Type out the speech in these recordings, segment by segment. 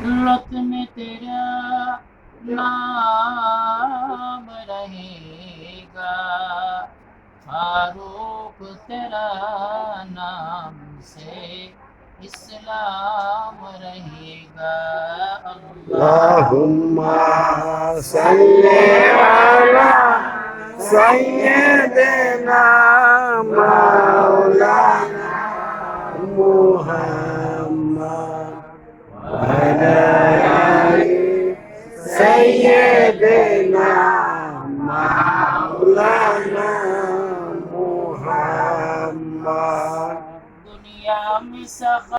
रत में तेरा नाम रहेगा फारूक तेरा नाम से इस्लाम रहेगा अल्लाहुम्मा सल्ले अला सय्यदना मौलाना मुहम्मद على علي سيدنا مولانا محمد دنيا مسخر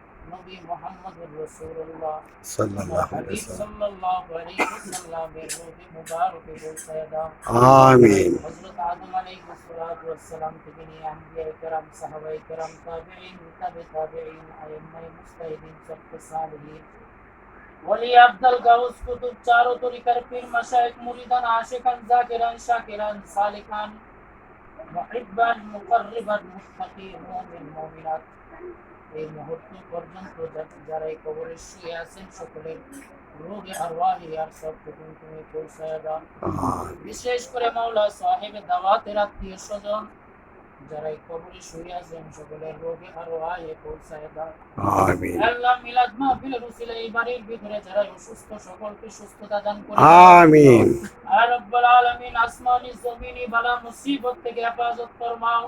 نبی محمد رسول اللہ۔ صلی اللہ علیہ وسلم۔ صلی اللہ علیہ وسلم میں روح مبارک کو سیدا آمین۔ حضرت آدم علیہ الصلوۃ والسلام کے بنی انبیاء کرام صحابہ کرام تابعین تبع تابعین ائمہ مستفیدین سب کے صالحین۔ ولی عبد الغوث قطب چاروں طریقے پر مشائخ مریدان عاشقان ذاکران شاکران صالحان মুহিব্বান মুকাররিবান মুত্তাকিন মুমিন মুমিনাত এই মুহূর্ত পর্যন্ত যা- যারা এই কবরে শুয়ে আছেন সকলের রোগে আরওয়াহি আর সব টুকুন তুমি পৌঁছায় দাও آمين বিশেষ করে মাওলা সাহেব দাওয়াতের আত্মীয় স্বজন যারা এই কবরে শুয়ে আছেন সকলের রোগে আরও আয়ে পৌঁছায় দাও। আমিন। আল্লাহ মিলাদ মাহফিলের উসিলা এই বাড়ির ভিতরে যারা অসুস্থ সকলকে সুস্থতা দান করুন আমিন। আর রব্বুল আলামিন আসমানি জমিনি বালা মুসিবত থেকে হেফাজত ফরমাও।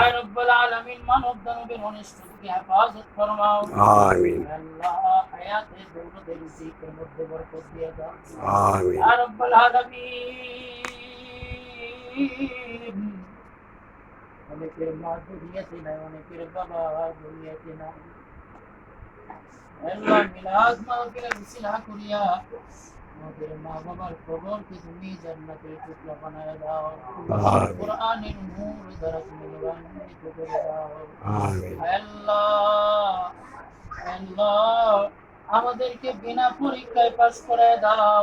আর রব্বুল আলামিন মানব দানবের অনিষ্ট থেকে হেফাজত ফরমাও। আমিন। আল্লাহ হায়াতে দৌলতের রিজিকের মধ্যে বরকত দিয়ে দাও। আমিন। আর রব্বুল আলামিন অনেকের মা দুনিয়াতে নাই অনেকের বাবা দুনিয়াতে নাই আমাদেরকে বিনা পরীক্ষায় পাশ করে দাও।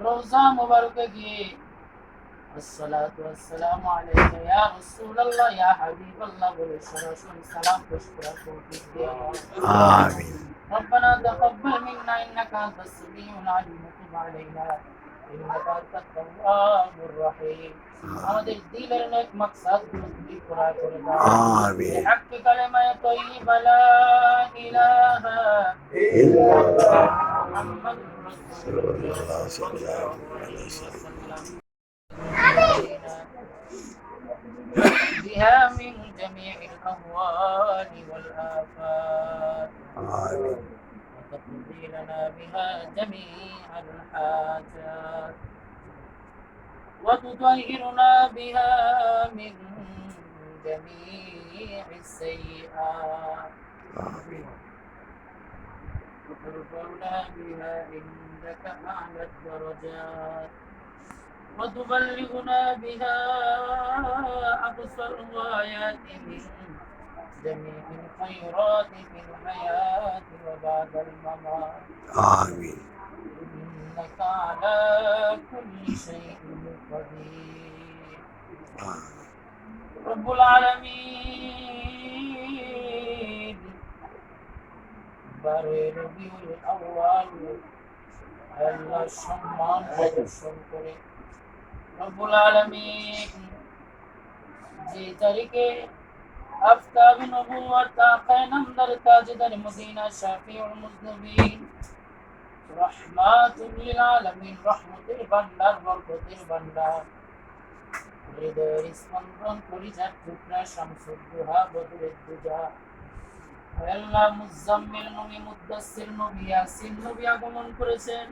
روزہ مبارک گی السلام علیکم یا رسول اللہ یا حبیب اللہ علیہ وسلم سلام خوش پر کو دیا آمین۔ ربنا تقبل منا انك انت السميع العليم وتب علينا انك انت التواب الرحيم আমাদের দিলের নেক মাকসাদ গুলো তুমি পুরা করে দাও آمين حق كلمة طيبة لا إله إلا الله محمد رسول الله صلى الله عليه وسلم بها من جميع الأهوال والآفات آمين وتقضي لنا بها جميع الحاجات. وتطهرنا بها من جميع السيئات. وترفعنا بها عندك أعلى الدرجات. وتبلغنا بها أقصى الغايات من جميع الخيرات في الحياة وبعد الممات آمين إنك على كل شيء قدير آمين رب العالمين বারোই রবিউল আউয়াল আল্লাহ সম্মান প্রদর্শন করে রব্বুল আলামিন যে তারিখে আকায় নামদার তাজদার মদিনা শাফিউল মুজনবিন রহমাতুল লিল আলামিন রহমতের ভান্ডার বরকতের ভান্ডার হৃদয়ের স্পন্দন কলিজার টুকরা শামসুদ্দোহা বদরের দুজা আল্লাহ মুজাম্মিল নবী মুদ্দাসসির নবী ইয়াসিন নবী আগমন করেছেন।